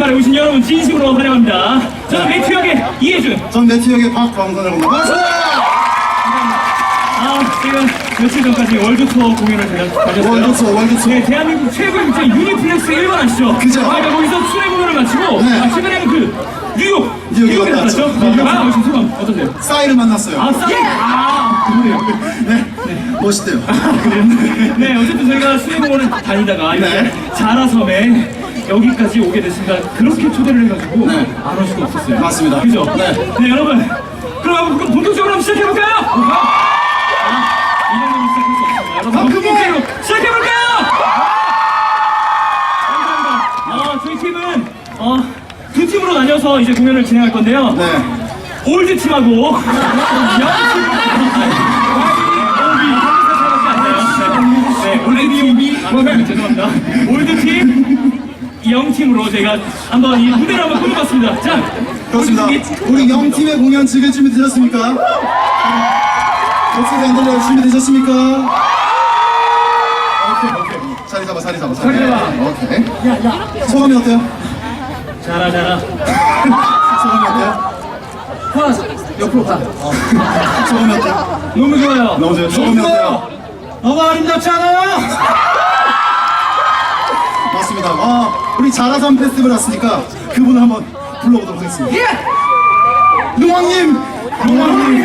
페스티벌에 오신 여러분 진심으로 환영합니다. 저는 매튜 역의 이혜준. 전 네트워크의 박광선이라고 합니다. 아, 제가 며칠 전까지 월드 투어 공연을 가- 가졌어요. 월드 투어, 월드 투어. 네, 대한민국 최고의 국제 유니플렉스 1번 아시죠? 그죠. 저희가 거기서 수행 공연을 마치고 네. 아, 최근에는 그 뉴욕, 뉴욕에 뉴욕에 갔다 갔죠? 왔죠. 네, 아, 오신 소감 어떠세요? 싸이를 만났어요. 아, 싸이! 아, 그래요. 네. 멋있대요. 그래요? 네, 어쨌든 저희가 수행 공연을 다니다가 이렇게 네. 자라섬에 여기까지 오게 됐습니다. 그렇게 초대를 해가지고 네. 안 올 수가 없었어요. 맞습니다. 그죠? 네. 네, 여러분. 그럼 한번 본격적으로 한번 시작해볼까요? 아, 이 정도면 시작할 수 없습니다. 여러분, 더 크게! 본격적으로 시작해볼까요? 감사합니다. 아, 저희 팀은 어, 두 팀으로 나뉘어서 이제 공연을 진행할 건데요. 네. 올드 팀하고 영 팀. 네, 올드 팀이 아, 죄송합니다. 올드 팀, 영 팀으로 저희가 한번 이 무대를 한번 꾸며봤습니다. 자, 그렇습니다. 팀이- 우리 영팀의 공연 즐길 준비 되셨습니까? 목소리 안 들려요. 준비 되셨습니까? 오케이, 오케이. 자리 잡아, 자리 잡아. 자리 잡아. 오케이. 소감이 어때요? 자라 자라. 소감이 어때요? 옆으로 가. 소감이 어때요? 너무 좋아요. 너무 좋아요. 소감이 어때요? 너무 아름답지 않아요? 맞습니다. 아, 우리 자라섬 페스티벌 왔으니까 그분을 한번 불러보도록 하겠습니다. 농왕님! 농왕님!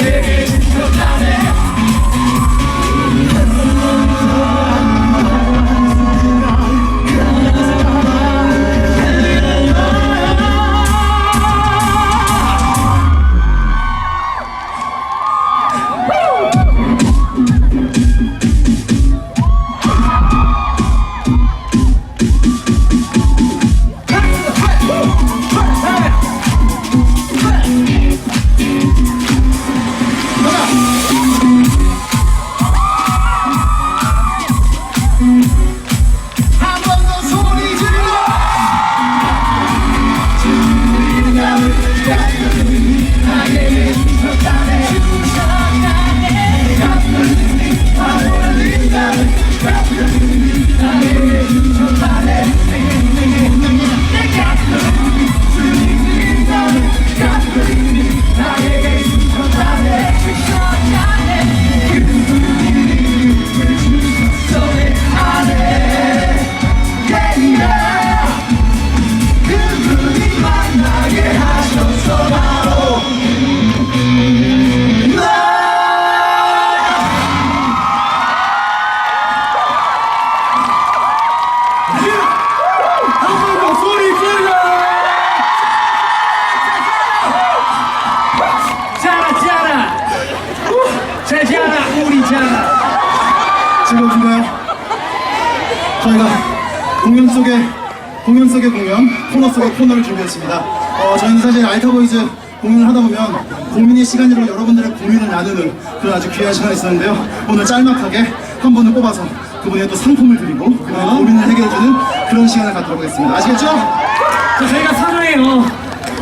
한 저희가 공연 속에 공연 속의 공연, 코너 속의 코너를 준비했습니다. 어, 저희는 사실 알타보이즈 공연을 하다 보면 고민의 시간으로 여러분들의 고민을 나누는 그런 아주 귀한 시간이 있었는데요. 오늘 짤막하게 한 분을 뽑아서 그분에게 또 상품을 드리고 그분의 고민을 해결해주는 그런 시간을 갖도록 하겠습니다. 아시겠죠? 자, 저희가 사전에 어,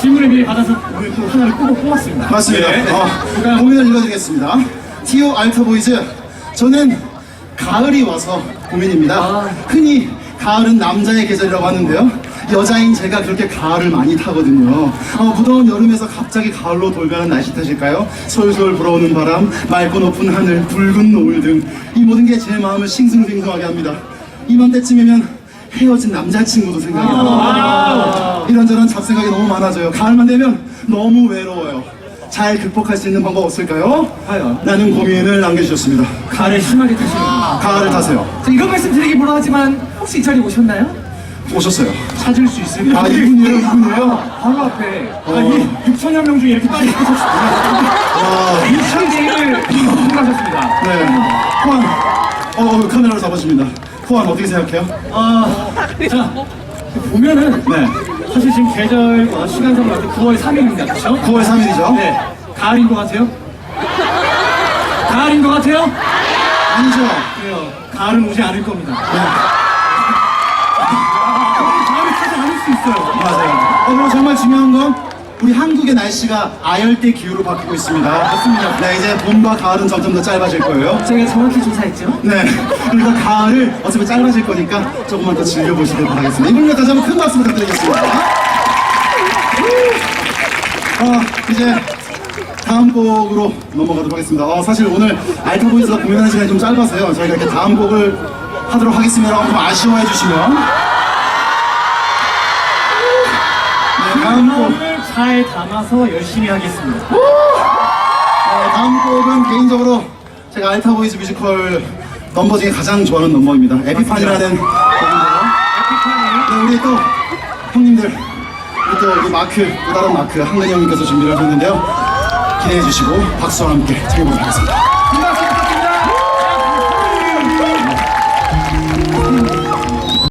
질문을 미리 받아서 오늘 또 하나를 꼽아 뽑았습니다. 맞습니다. 네. 어, 고민을 읽어드리겠습니다. 티오 알타보이즈. 저는 가을이 와서 고민입니다. 흔히 가을은 남자의 계절이라고 하는데요. 여자인 제가 그렇게 가을을 많이 타거든요. 어, 무더운 여름에서 갑자기 가을로 돌변한 날씨 탓일까요? 솔솔 불어오는 바람, 맑고 높은 하늘, 붉은 노을 등 이 모든 게 제 마음을 싱숭생숭하게 합니다. 이맘때쯤이면 헤어진 남자친구도 생각이 나요. 이런저런 잡생각이 너무 많아져요. 가을만 되면 너무 외로워요. 잘 극복할 수 있는 방법 없을까요? 과연? 나는 고민을 남겨주셨습니다. 가을을 심하게 타시는구나. 가을을 타세요. 자, 이런 말씀 드리기 뭐라 하지만 혹시 이 자리에 오셨나요? 오셨어요. 찾을 수 있을까? 아, 이분이에요, 이분이에요. 바로 앞에. 아, 이 6천여 명 중에 이렇게 빨리 하셨습니다. 와, 2천 개를 통과하셨습니다. 네. 호환, 어, 어, 카메라로 잡아줍니다. 호환, 어떻게 생각해요? 아, 자, 보면은 네. 사실 지금 계절과 시간상으로 할때 9월 3일입니다. 그렇죠? 9월 3일이죠? 네. 가을인 것 같아요? 가을인 것 같아요? 아니죠? 그래요. 가을은 오지 않을 겁니다. 네. 가을이 타지 않을 수 있어요. 맞아요. 어, 그리고 정말 중요한 건 우리 한국의 날씨가 아열대 기후로 바뀌고 있습니다. 맞습니다. 네, 이제 봄과 가을은 점점 더 짧아질 거예요. 저희가 정확히 조사했죠. 네. 그리고 가을을 어차피 짧아질 거니까 조금만 더 즐겨보시길 바라겠습니다. 이분들 다시 한번 큰 박수 부탁드리겠습니다. 어, 이제 다음 곡으로 넘어가도록 하겠습니다. 어, 사실 오늘 알타보이스가 공연하는 시간이 좀 짧아서요. 저희가 이렇게 다음 곡을 하도록 하겠습니다. 좀 아쉬워해 주시면. 네, 다음 곡. 잘 담아서 열심히 하겠습니다. 어, 다음 곡은 개인적으로 제가 알타보이즈 뮤지컬 넘버 중에 가장 좋아하는 넘버입니다. 에피판이라는 곡인데요. 네, 우리 또 형님들, 우리 또 우리 마크, 또 다른 마크, 한근이 형님께서 준비를 하셨는데요. 기대해 주시고 박수와 함께 청해보도록 하겠습니다.